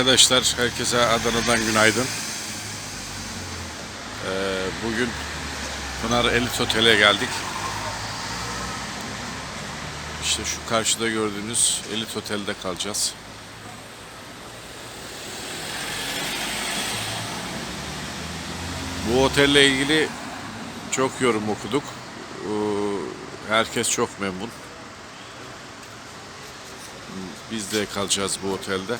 Arkadaşlar herkese Adana'dan günaydın. Ee, bugün Pınar Elit Otel'e geldik. İşte şu karşıda gördüğünüz Elit Otel'de kalacağız. Bu otelle ilgili çok yorum okuduk. Ee, Herkes çok memnun. Biz de kalacağız bu otelde.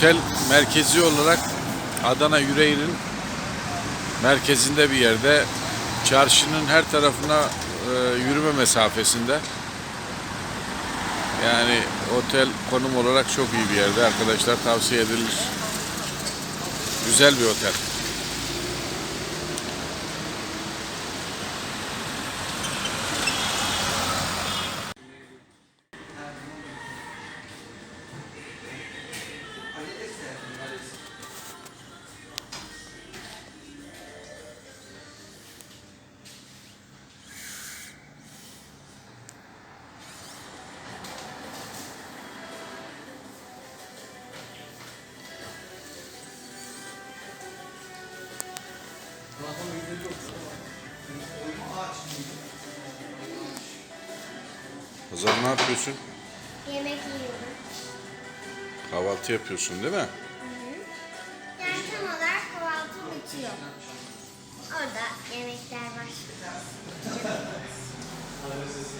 Otel merkezi olarak Adana yüreğinin merkezinde bir yerde. Çarşının her tarafına e, yürüme mesafesinde. Yani otel konum olarak çok iyi bir yerde arkadaşlar tavsiye edilir. Güzel bir otel. Zaman ne yapıyorsun? Yemek yiyorum. Kahvaltı yapıyorsun değil mi? Yani tam olarak kahvaltım bitiyor. Orada yemekler var. Adres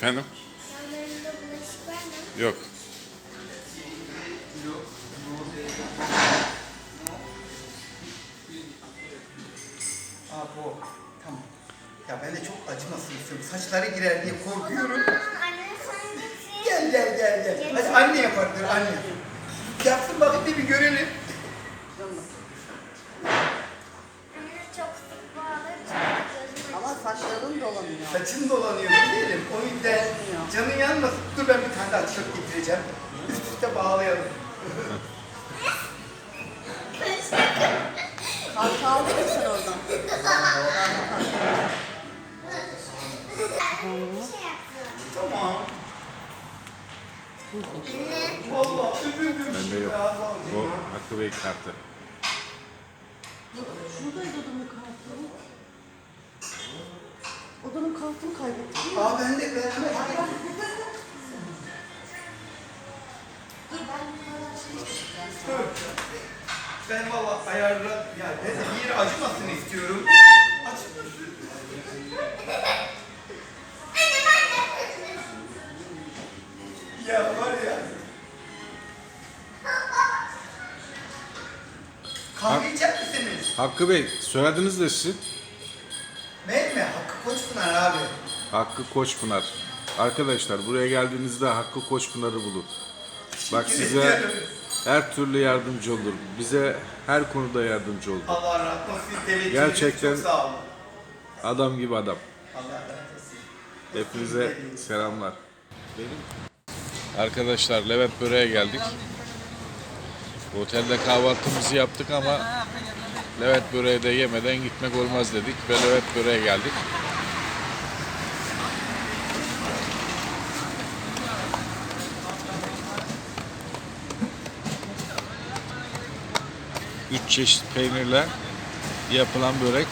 Efendim? Yanlarında bulaşık var mı? Yok. Aa bu. Tamam. Ya ben de çok acımasın istiyorum. Saçları girer diye korkuyorum. Anne sen de Gel gel gel gel. Hadi anne yapar dur anne. Yapsın bakayım bir, bir görelim. Anne çok sık bağlı. Ama saçların dolanıyor. Saçın dolanıyor canın yanmasın. Dur ben bir tane daha tişört getireceğim. Üst üste bağlayalım. Kart aldın mı sen oradan? Tamam. Vallahi üzüldüm Bende şimdi. yok. Bu Hakkı Bey kartı. Şuradaydı adamın kartı. Adamın kartını kaybettim. Aa ben de ben de. Acımasın istiyorum. Acımasın. Ya var ya. Kahve içer misiniz? Hakkı Bey soyadınız ne sizin? Ben mi? Hakkı Koçpınar abi. Hakkı Koçpınar. Arkadaşlar buraya geldiğinizde Hakkı Koçpınar'ı bulun. Bak Teşekkür size ederim. Her türlü yardımcı olur. Bize her konuda yardımcı oldu. Allah razı olsun. Teveccühünüz Gerçekten- Çok sağ olun. Adam gibi adam. Allah razı olsun. Hepinize selamlar. Benim Arkadaşlar Levent Böre'ye geldik. Otelde kahvaltımızı yaptık ama Levent Böreği de yemeden gitmek olmaz dedik ve Levent Böre'ye geldik. çeşit peynirle yapılan börek.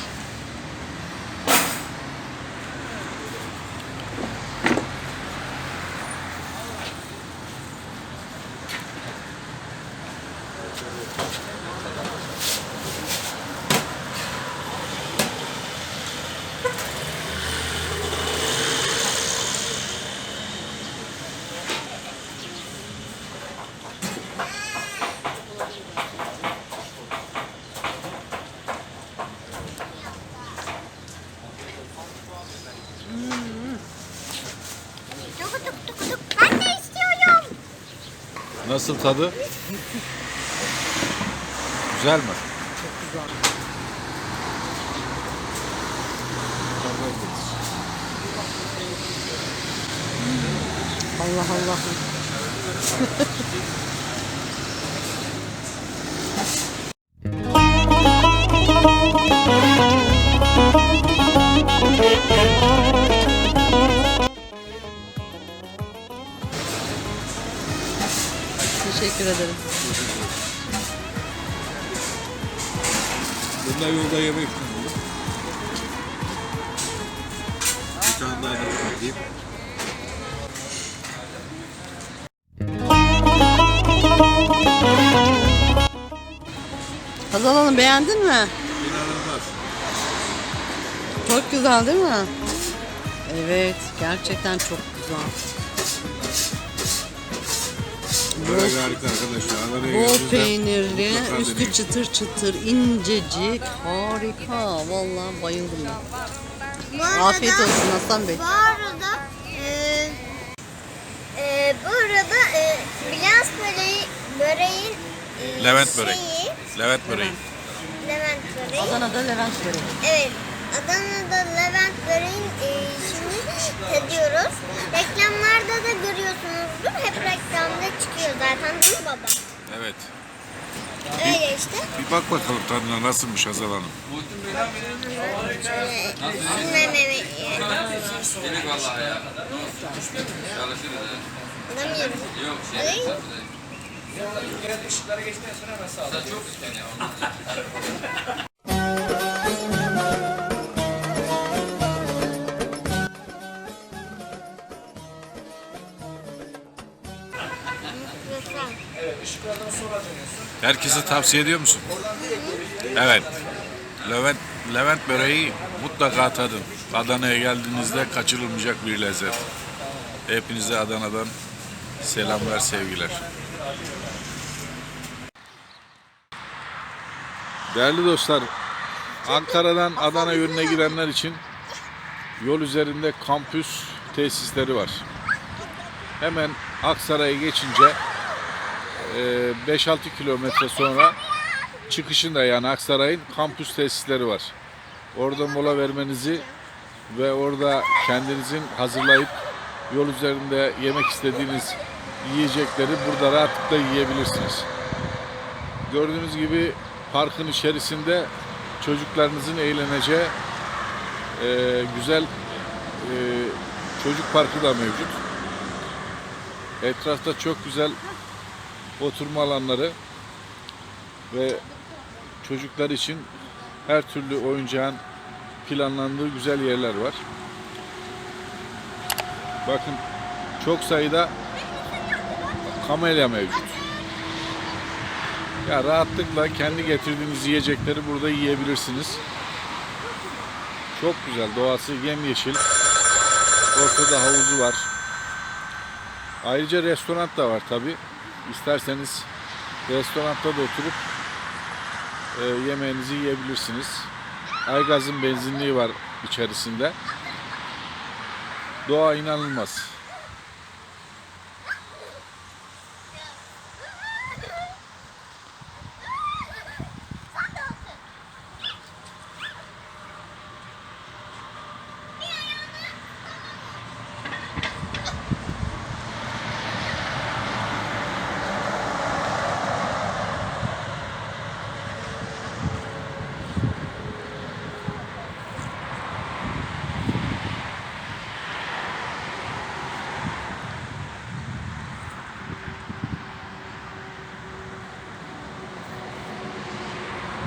Nasıl tadı? Güzel mi? Allah Allah. Teşekkür ederim. Bunlar yolda yemek mi? Bir tane daha da bakayım. Hazal Hanım beğendin mi? İnanılmaz. Çok güzel değil mi? Evet, gerçekten çok güzel. Börek harika arkadaşlar. Adana'ya Bol geldiğinizde peynirli, mutlaka üstü deneyin. çıtır çıtır, incecik, harika. Vallahi bayıldım ben. Bu arada, Afiyet olsun Hasan Bey. Bu arada e, e, bu arada e, Bilyans böreği, böreğin e, Levent şeyi, börek. Levent böreği. Levent böreği. Adana'da Levent böreği. Evet. Adana'da Levent böreğin e, şimdi tadıyoruz. Reklamlarda da görüyorsunuzdur. Hep reklamda çıkıyor zaten değil mi baba? Evet. Öyle işte. Bir bak bakalım tadına nasılmış Hazal Hanım. Şöyle üzülmememi Demek vallahi ya. Çalışırız Herkese tavsiye ediyor musun? Evet. Levent, Levent böreği mutlaka tadın. Adana'ya geldiğinizde kaçırılmayacak bir lezzet. Hepinize Adana'dan selamlar, sevgiler. Değerli dostlar, Ankara'dan Adana yönüne girenler için yol üzerinde kampüs tesisleri var. Hemen Aksaray'a geçince 5-6 kilometre sonra çıkışında yani Aksaray'ın kampüs tesisleri var. Orada mola vermenizi ve orada kendinizin hazırlayıp yol üzerinde yemek istediğiniz yiyecekleri burada rahatlıkla yiyebilirsiniz. Gördüğünüz gibi parkın içerisinde çocuklarınızın eğleneceği e, güzel e, çocuk parkı da mevcut. Etrafta çok güzel oturma alanları ve çocuklar için her türlü oyuncağın planlandığı güzel yerler var. Bakın çok sayıda kamelya mevcut. Ya rahatlıkla kendi getirdiğiniz yiyecekleri burada yiyebilirsiniz. Çok güzel doğası yemyeşil. Ortada havuzu var. Ayrıca restoran da var tabi. İsterseniz restoranda da oturup e, yemeğinizi yiyebilirsiniz. Aygaz'ın benzinliği var içerisinde. Doğa inanılmaz.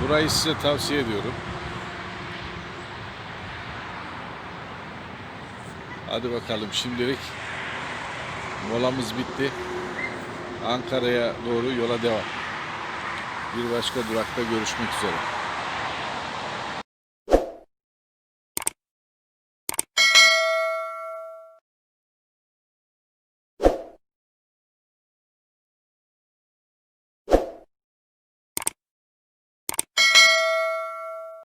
Burayı size tavsiye ediyorum. Hadi bakalım şimdilik molamız bitti. Ankara'ya doğru yola devam. Bir başka durakta görüşmek üzere.